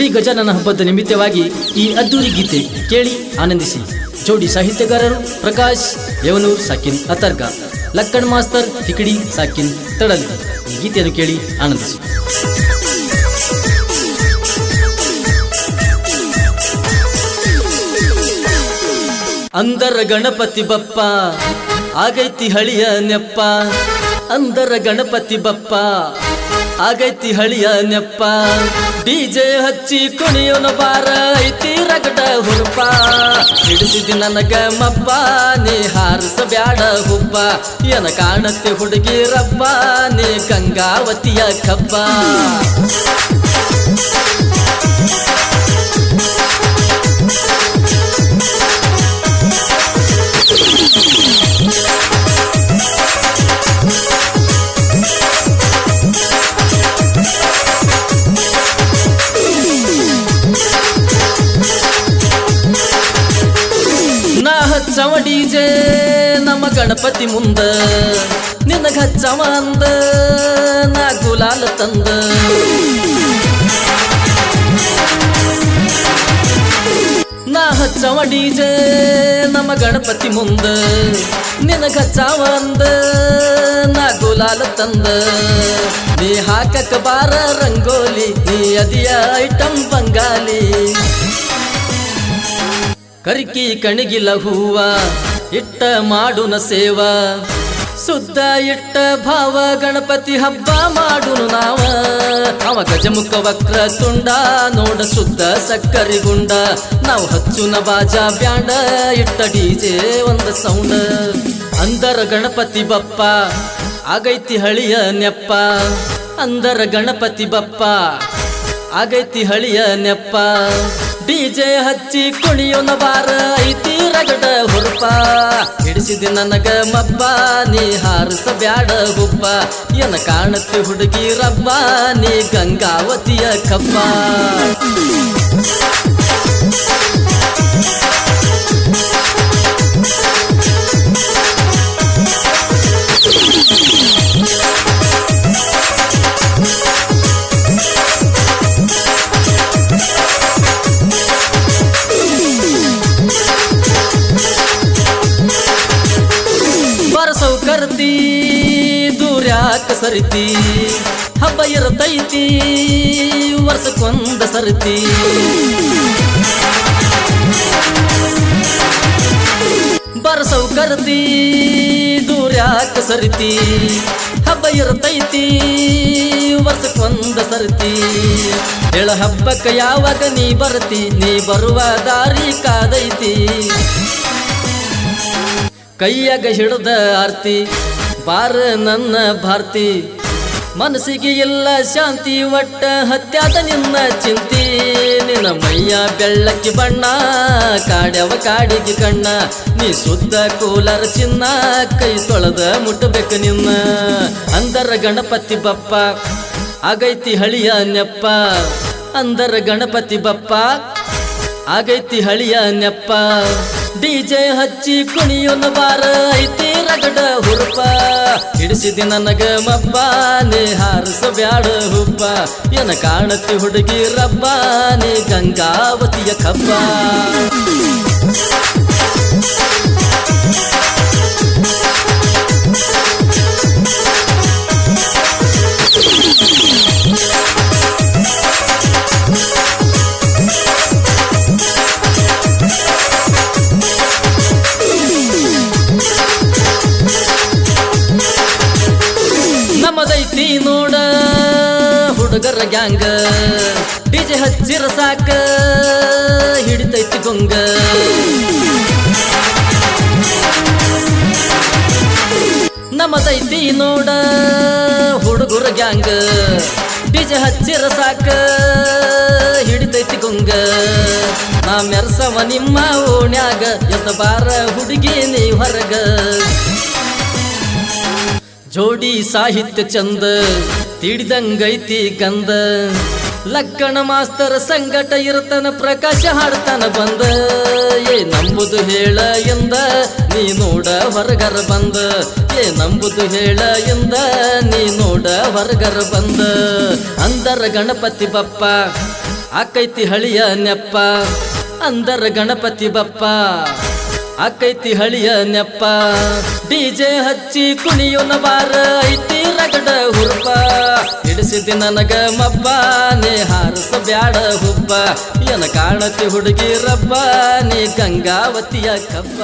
ಶ್ರೀ ಗಜಾನನ ಹಬ್ಬದ ನಿಮಿತ್ತವಾಗಿ ಈ ಅದ್ದೂರಿ ಗೀತೆ ಕೇಳಿ ಆನಂದಿಸಿ. ಜೋಡಿ ಸಾಹಿತ್ಯಗಾರರು ಪ್ರಕಾಶ್ ಯವನೂರ್ ಸಾಕಿನ್ ಅತರ್ಗ ಲಕ್ಕಣ್ ಮಾಸ್ತರ್, ಹಿಕಡಿ, ಸಾಕಿನ್ ತಡಲ್ ಈ ಗೀತೆಯನ್ನು ಕೇಳಿ ಆನಂದಿಸಿ. ಅಂದರ ಗಣಪತಿ ಬಪ್ಪ, ಆಗೈತಿ ಹಳಿಯ ನೆಪ್ಪ. ಅಂದರ ಗಣಪತಿ ಬಪ್ಪ ಆಗೈತಿ ಹಳಿಯ ನೆಪ್ಪ. ಡಿಜೆ ಹಚ್ಚಿ ಕುಣಿಯೋನ ಬಾರ ಐತಿ ರಗಡ ಹುರುಪ. ಹಿಡಿಸಿದಿ ನನಗ ಮಪ್ಪ, ನೀ ಹಾರಿಸ ಬ್ಯಾಡ ಹುಬ್ಬ. ಏನ ಕಾಣತ್ತೆ ಹುಡುಗಿ ರಬ್ಬ, ನೀ ಗಂಗಾವತಿಯ ಕಬ್ಬ. ಹಚ್ಚವ ಡಿಜೆ ನಮ್ಮ ಗಣಪತಿ ಮುಂದ. ನಿನಗ ಹಚ್ಚವ ಅಂದ, ನಾ ಗುಲಾಲ ತಂದ. ನಾ ಹಚ್ಚವ ಡಿಜೆ ನಮ್ಮ ಗಣಪತಿ ಮುಂದ. ನಿನಗ ಹಚ್ಚವ ಅಂದ, ನಾ ಗುಲಾಲ ತಂದ. ನೀ ಹಾಕಕ ಬಾರ ರಂಗೋಲಿ, ನೀ ಅದಿಯ ಐಟಮ್ ಬಂಗಾಲಿ. ಕರಿಕಿ ಕಣಿಗಿಲ ಹೂವ ಇಟ್ಟ ಮಾಡುನ ಸೇವ. ಸುದ್ದ ಇಟ್ಟ ಭಾವ ಗಣಪತಿ ಹಬ್ಬ ಮಾಡುನು ನಾವ. ಅವ ಗಜಮುಖ ವಕ್ರ ತುಂಡ, ನೋಡ ಸುದ್ದ ಸಕ್ಕರಿ ಗುಂಡ. ನಾವು ಹಚ್ಚುನ ಬಾಜ ಬ್ಯಾಂಡ, ಇಟ್ಟ ಡಿಜೆ ಒಂದ ಸೌಂಡ. ಅಂದರ ಗಣಪತಿ ಬಪ್ಪ, ಆಗೈತಿ ಹಳಿಯ ನೆಪ್ಪ. ಅಂದರ ಗಣಪತಿ ಬಪ್ಪ, ಆಗೈತಿ ಹಳಿಯ ನೆಪ್ಪ. ಡಿಜೆ ಹಚ್ಚಿ ಕುಣಿಯೋನ ಬಾರ, ಐತಿ ರಗಡ ಹುರುಪ. ಹಿಡಿಸಿದಿ ನನಗ ಮಬ್ಬ, ನೀ ಹಾರಿಸ ಬ್ಯಾಡ ಹುಬ್ಬ. ಏನ ಕಾಣತ್ತೆ ಹುಡುಗಿ ರಬ್ಬ, ನೀ ಗಂಗಾವತಿಯ ಕಬ್ಬ. ದೂರ್ಯಾಕ ಸರಿತಿ ಹಬ್ಬ ಇರತೈತಿ ವರ್ಷಕ್ಕೊಂದ ಸರಿತಿ. ಬರಸೌ ಕರ್ತಿ ದೂರ್ಯಾಕ ಸರಿತಿ ಹಬ್ಬ ಇರತೈತಿ ವರ್ಷಕ್ಕೊಂದ ಸರಿತಿ. ಹೇಳ ಹಬ್ಬಕ್ಕೆ ಯಾವಾಗ ನೀ ಬರ್ತಿ, ನೀ ಬರುವ ದಾರಿ ಕಾದೈತಿ. ಕೈಯಾಗ ಹಿಡ್ದ ಆರ್ತಿ ಬಾರ ನನ್ನ ಭಾರತಿ. ಮನಸ್ಸಿಗೆ ಎಲ್ಲ ಶಾಂತಿ, ಒಟ್ಟ ಹತ್ಯಾದ ನಿನ್ನ ಚಿಂತಿ. ನಿನ್ನ ಮೈಯ ಬೆಳ್ಳಕ್ಕೆ ಬಣ್ಣ, ಕಾಡ್ಯವ ಕಾಡಿಗೆ ಕಣ್ಣ. ನೀ ಸುದ್ದ ಕೂಲರ ಚಿನ್ನ, ಕೈ ತೊಳೆದ ಮುಟ್ಟಬೇಕು ನಿನ್ನ. ಅಂದರ ಗಣಪತಿ ಬಪ್ಪ, ಆಗೈತಿ ಹಳಿಯ ನೆಪ್ಪ. ಅಂದರ ಗಣಪತಿ ಬಪ್ಪ, ಆಗೈತಿ ಹಳಿಯ ನೆಪ್ಪ. ಡಿಜೆ ಹಚ್ಚಿ ಕುಣಿಯೋನ ಬಾರ ಐತಿ. ರಗಡ ಹುರುಪ. ಹಿಡಿಸಿದಿ ನನಗ ಮಬ್ಬ ನೀ ಹಾರಿಸ ಬ್ಯಾಡ ಹುಬ್ಬ ಏನ ಕಾಣತಿ ಹುಡುಗಿ ರಬ್ಬ, ನೀ ಗಂಗಾವತಿಯ ಕಬ್ಬ. ನೋಡ ಹುಡುಗರ ಗ್ಯಾಂಗ. ಡಿಜೆ ಹಚ್ಚಿರ ಸಾಕ, ಹಿಡಿತೈತಿ ಗೊಂಗ ನಮ್ಮದೈತಿ ನೋಡ ಹುಡುಗರ ಗ್ಯಾಂಗ. ಡಿಜೆ ಹಚ್ಚಿರ ಸಾಕ, ಹಿಡಿತೈತಿ ಗೊಂಗ ನಾ ಮೆರ್ಸವ ನಿಮ್ಮ ಓಣ್ಯಾಗ, ಎತ್ತ ಬಾರ ಹುಡುಗಿ ನೀ ಹೊರಗ. ಜೋಡಿ ಸಾಹಿತ್ಯ ಚಂದ, ತಿಳಿದಂಗೈತಿ ಕಂದ ಲಕ್ಕಣ ಮಾಸ್ತರ ಸಂಗಟ ಇರ್ತನ ಪ್ರಕಾಶ ಹಾಡ್ತಾನ ಬಂದ. ಏ ನಂಬುದು ಹೇಳ ಎಂದ, ನೀ ನೋಡ ಹೊರಗರ ಬಂದ. ಏ ನಂಬುದು ಹೇಳ ಎಂದ, ನೀ ನೋಡ ಹೊರಗರ ಬಂದ. ಅಂದರ ಗಣಪತಿ ಬಪ್ಪ, ಆಕೈತಿ ಹಳಿಯ ನೆಪ್ಪ. ಅಂದರ ಗಣಪತಿ ಬಪ್ಪ. ಆಕೈತಿ ಹಳಿಯ ನೆಪ್ಪ. ಡಿಜೆ ಹಚ್ಚಿ ಕುಣಿಯೋನ ಬಾರ ಐತಿ ರಗಡ ಹುರುಪ. ಹಿಡಿಸಿದಿ ನನಗ ಮಬ್ಬ, ನೀ ಹಾರಸ ಬ್ಯಾಡ ಹುಬ್ಬ. ಏನ ಕಾಣತಿ ಹುಡುಗಿ ರಬ್ಬ, ನೀ ಗಂಗಾವತಿಯ ಕಬ್ಬ.